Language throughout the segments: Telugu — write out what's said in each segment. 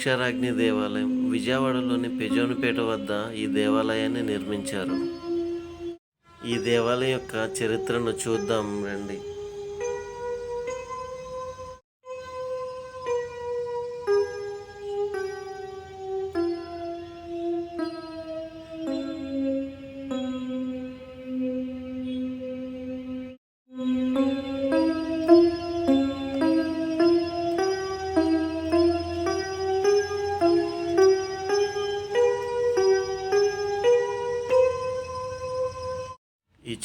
మోక్షరాగ్ని దేవాలయం విజయవాడలోని పెజోనిపేట వద్ద ఈ దేవాలయాన్ని నిర్మించారు. ఈ దేవాలయం యొక్క చరిత్రను చూద్దాం రండి.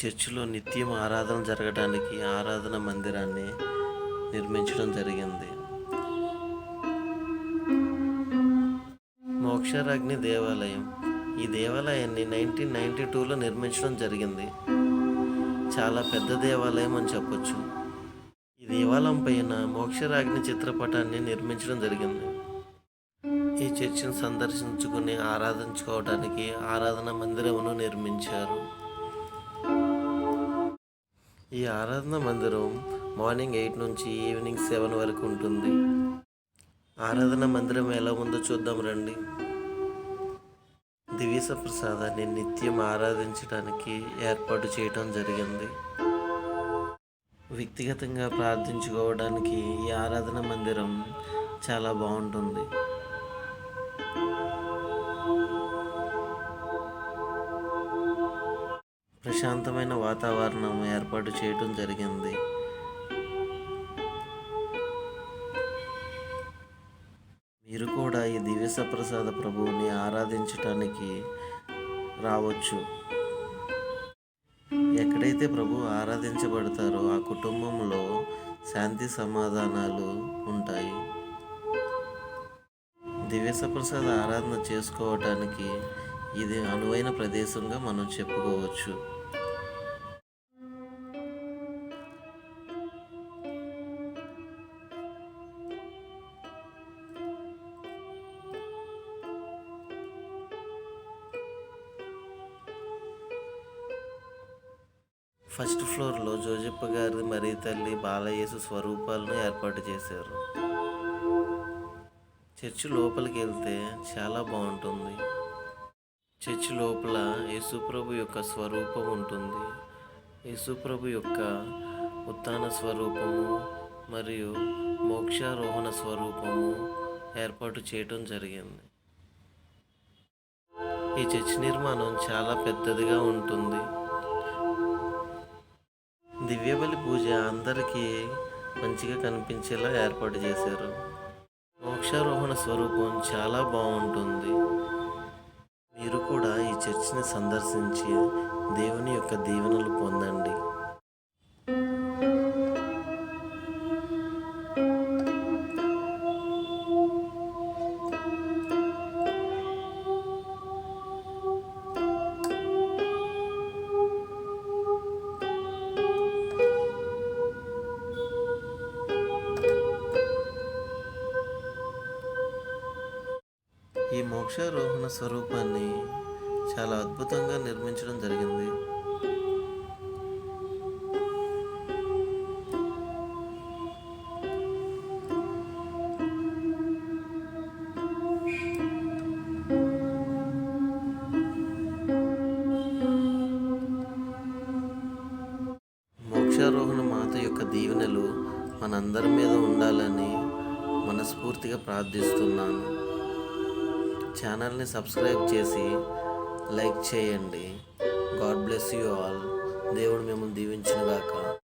చర్చిలో నిత్యం ఆరాధన జరగడానికి ఆరాధన మందిరాన్ని నిర్మించడం జరిగింది. మోక్షరాగ్ని దేవాలయం. ఈ దేవాలయాన్ని నైన్టీన్ నైన్టీ టూలో నిర్మించడం జరిగింది. చాలా పెద్ద దేవాలయం అని చెప్పొచ్చు. ఈ దేవాలయం పైన మోక్షరాగ్ని చిత్రపటాన్ని నిర్మించడం జరిగింది. ఈ చర్చిని సందర్శించుకుని ఆరాధించుకోవడానికి ఆరాధన మందిరమును నిర్మించారు. ఈ ఆరాధన మందిరం మార్నింగ్ ఎయిట్ నుంచి ఈవినింగ్ సెవెన్ వరకు ఉంటుంది. ఆరాధన మందిరం ఎలా ఉందో చూద్దాం రండి. దివ్యస ప్రసాదాన్ని నిత్యం ఆరాధించడానికి ఏర్పాటు చేయటం జరిగింది. వ్యక్తిగతంగా ప్రార్థించుకోవడానికి ఈ ఆరాధన మందిరం చాలా బాగుంటుంది. ప్రశాంతమైన వాతావరణం ఏర్పాటు చేయటం జరిగింది. మీరు కూడా ఈ దివ్యసప్రసాద ప్రభువుని ఆరాధించటానికి రావచ్చు. ఎక్కడైతే ప్రభు ఆరాధించబడతారో ఆ కుటుంబంలో శాంతి సమాధానాలు ఉంటాయి. దివ్యసప్రసాద ఆరాధన చేసుకోవటానికి ఇది అనువైన ప్రదేశంగా మనం చెప్పుకోవచ్చు. ఫస్ట్ ఫ్లోర్లో జోజప్ప గారి మరి తల్లి బాలయేసు స్వరూపాలను ఏర్పాటు చేశారు. చర్చి లోపలికి వెళ్తే చాలా బాగుంటుంది. చర్చి లోపల యేసుప్రభు యొక్క స్వరూపం ఉంటుంది. యేసుప్రభు యొక్క ఉత్థాన స్వరూపము మరియు మోక్షారోహణ స్వరూపము ఏర్పాటు చేయటం జరిగింది. ఈ చర్చి నిర్మాణం చాలా పెద్దదిగా ఉంటుంది. దివ్యబలి అందరికీ మంచిగా కనిపించేలా ఏర్పాటు చేశారు. మోక్షారోహణ స్వరూపం చాలా బాగుంటుంది. మీరు కూడా ఈ చర్చిని సందర్శించి దేవుని యొక్క దీవెనలు ఈ మోక్షారోహణ స్వరూపాన్ని చాలా అద్భుతంగా నిర్మించడం జరిగింది. మోక్షారోహణ మాత యొక్క దీవెనలు మనందరి మీద ఉండాలని మనస్ఫూర్తిగా ప్రార్థిస్తున్నాను. ఛానల్ని సబ్స్క్రైబ్ చేసి లైక్ చేయండి. God bless you all. దేవుడు మిమ్మల్ని దీవించుగాక